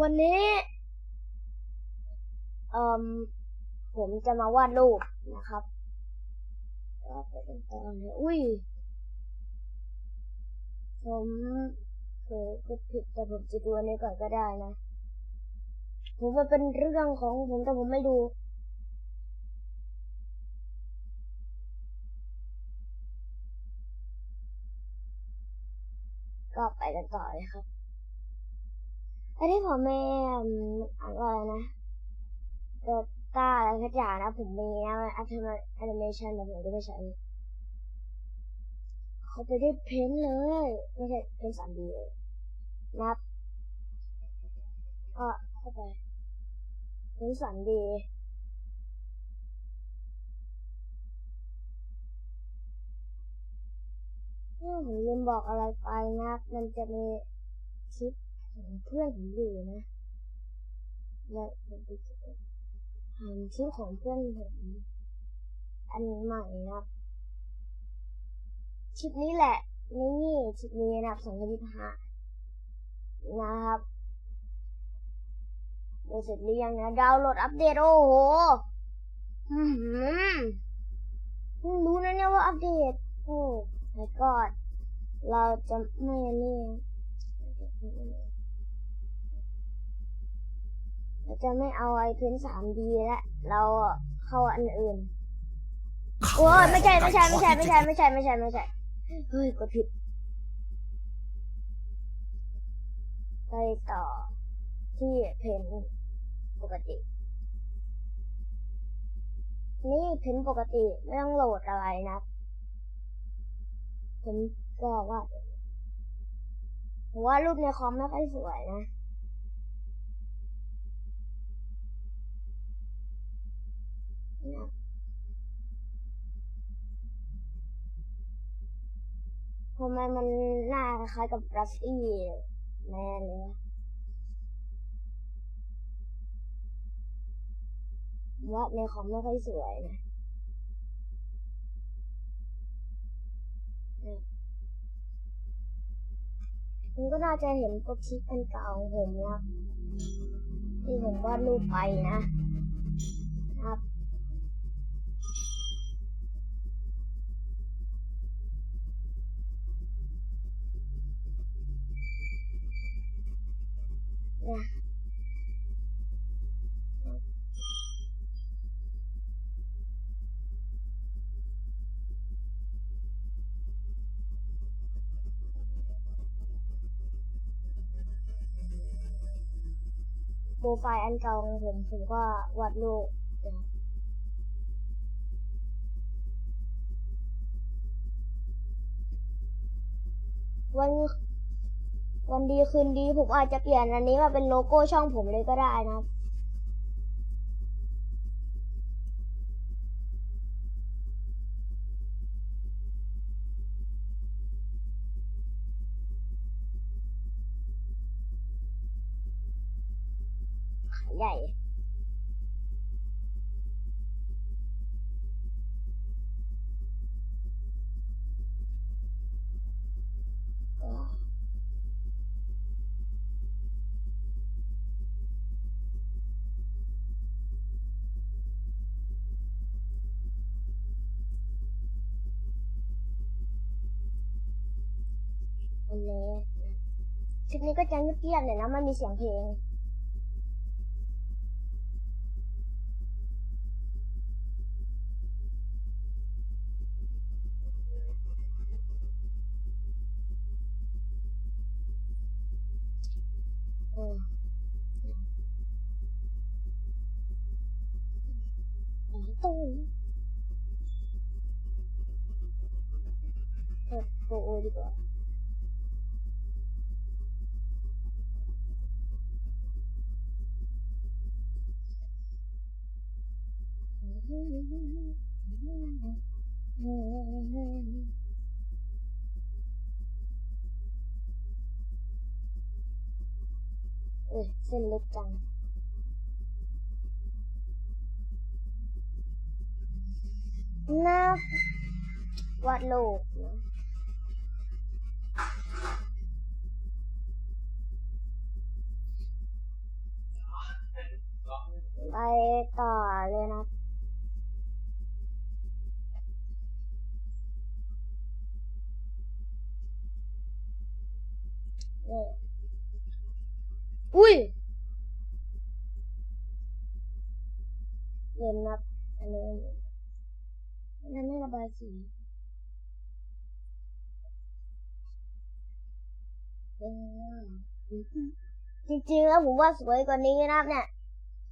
วันนี้เอ่มผมจะมาวาดรูปนะครับไปกันต่อเลยอุ้ย ผมเคยพูดผิดแต่ผมจะดูอันนี้ก่อนก็ได้นะ ผมมันเป็นเรื่องของผมแต่ผมไม่ดูก็ไปกันต่อเลยครับ อันนี้ผมมีอืมอ่านว่าอะไรนะเดต้าอะไรสักอย่างนะผมมีนะอัลแอนิเมชันแต่ผมจะไม่ใช้เขาไปได้เพ้นเลย ไม่ใช่เพ้นสามดีเลยนับก็เข้าไปเพ้นสามดีผมลืมบอกอะไรไปนะมันจะมีคลิป เพื่อนผมอยู่นะแล้วผมไปทำคลิปของเพื่อนผมอันใหม่นะครับคลิปนี้แหละ นี่คลิปนี้นะครับสองพันยี่สิบห้านะครับโหลดเสร็จหรือยังนะดาวน์โหลดอัปเดตโอ้โหอือหือเพิ่งรู้นะเนี่ยว่าอัปเดต โอ้ my god เราจะไม่อันนี่เรา จะไม่เอาไอเพนสามดีแล้วเราเข้าอันอื่นโอ้ยไม่ใช่ไม่ใช่ไม่ใช่ไม่ใช่ไม่ใช่ไม่ใช่ไม่ใช่เฮ้ยกดผิดไปต่อที่เพนปกติ นี่เพนปกติไม่ต้องโหลดอะไรนะผมก็ว่าผมว่ารูปในคอมไม่ค่อยสวยนะ นะ ทำไมมันหน้าคล้ายกับรัสซี่แน่เลยว่าในคอมไม่ค่อยสวยนะเนี่ยคุณก็น่าจะเห็นโปรคลิปอันเก่าของผมนะที่ผมวาดรูปไปนะครับ นะโปรไฟล์อันเก่าของผมผมก็วาดรูปนะวัน วันดีคืนดีผมอาจจะเปลี่ยนอันนี้มาเป็นโลโก้ช่องผมเลยก็ได้นะครับขายใหญ่ อันนี้คลิปนี้ก็จะเงียบๆเลยนะไม่มีเสียงเพลงตู้เออโปรดีกว่า อ้ยเส้นเล็กจังนะวาดโลกนะไปต่อ เย็นนะอันนี้อันนั้นไม่ระบายสีจริงๆแล้วผมว่าสวยกว่านี้นะครับเนี่ย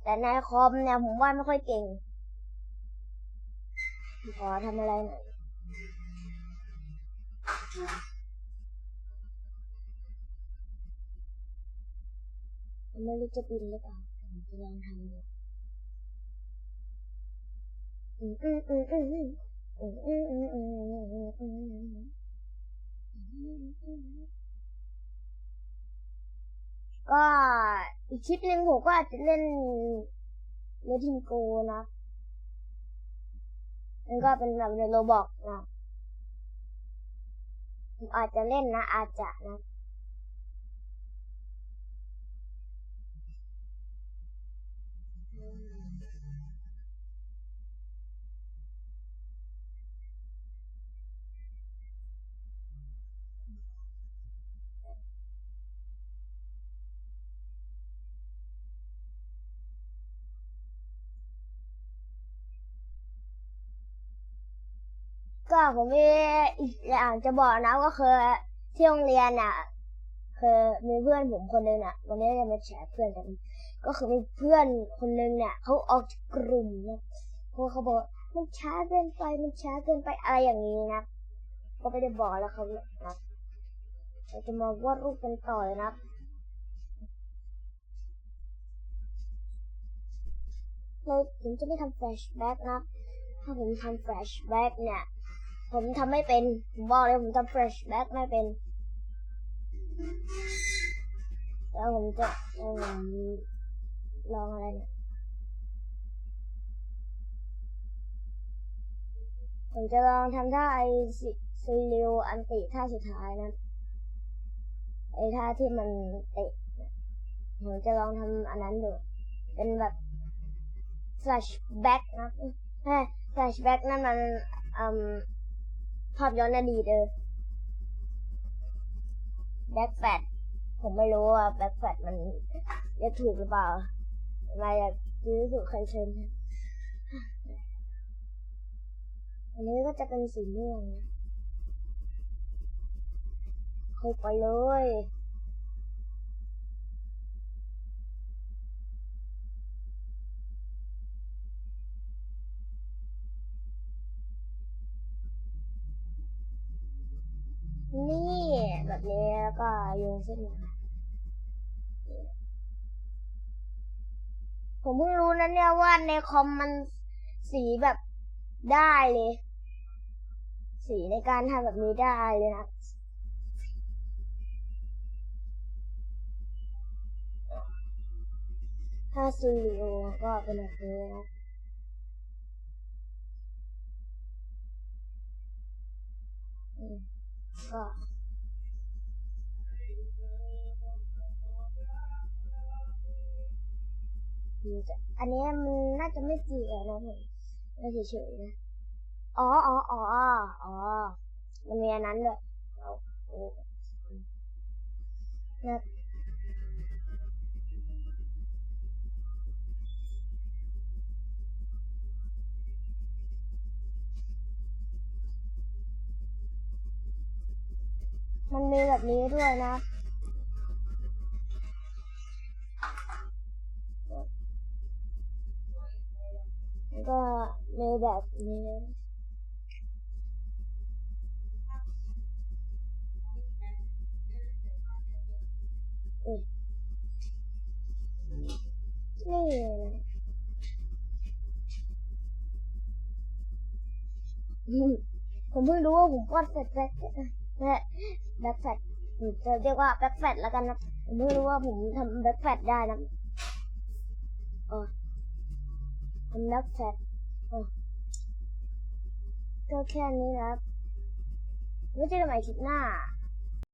แต่ในคอมเนี่ยผมว่าไม่ค่อยเก่ง ขอทำอะไรหน่อยไม่รู้จะบินหรือเปล่าผมจะลองทำดู ก็อีกคลิปหนึ่งผมก็อาจจะเล่นเลทิงโกนะมันก็เป็นแบบในโรบอกนะผมอาจจะเล่นนะ อาจจะนะ ก็ผมมีอีกอย่างจะบอกนะก็คือที่โรงเรียนน่ะคือมีเพื่อนผมคนหนึงน่ะ วันนี้จะมาแชร์เพื่อนกัน ก็คือมีเพื่อนคนหนึงเนี่ยเขาออกจากกลุ่มนะเพราะเขาบอกมันช้าเกินไปมันช้าเกินไปอะไรอย่างนี้นะก็ไม่ได้บอกแล้วเขาเนะเราจะมาวาดรูปกันต่อเลยนะเราผมจะไม่ทำแฟลชแบ็กนะ ถ้าผมทำแฟลชแบ็กเนี่ย ผมทำไม่เป็น ผมบอกเลยผมทำแฟลชแบ็กไม่เป็น แล้วผมจะลองอะไรเนี่ยผมจะลองทำท่าไอซิลิวอันติท่าสุดท้ายนะไอท่าที่มันเตะเนี่ยผมจะลองทำอันนั้นดู เป็นแบบ flashback นะแค่ flashback นั่นมันอืม ภาพย้อนอดีตเออแบ็กแฟดผมไม่รู้ว่าแบ็กแฟดมันเรียกถูกหรือเปล่ามาอยากซื้อสุดใครเซนอันนี้ก็จะเป็นสีม่วงนะเข้าไปเลย นี่แบบนี้แล้วก็โยงเส้นมาผมเพิ่งรู้นะเนี่ยว่าในคอมมันสีแบบได้เลย สีในการทำแบบนี้ได้เลยนะถ้าซูริโอก็เป็นแบบนี้นะอืม ก็อันนี้มันน่าจะไม่เกี่ยวนะผมไม่เฉยๆนะ อ๋ออ๋ออ๋ออ๋อ มันมีอันนั้นด้วยเอาโอ้ มันมีแบบนี้ด้วยนะ ก็มีแบบนี้นี่ผมเพิ่งรู้ว่าผมวาดแฟดแฟด แบ็คแบ็คแฟดผมจะเรียกว่าแบ็คแฟตแล้วกันนะผมเพิ่รู้ว่าผมทำแบ็คแฟตได้นะเออทำแบ็คแฟดเออก็แค่นี้นะครับไว้เจอกันใหม่คลิปหน้า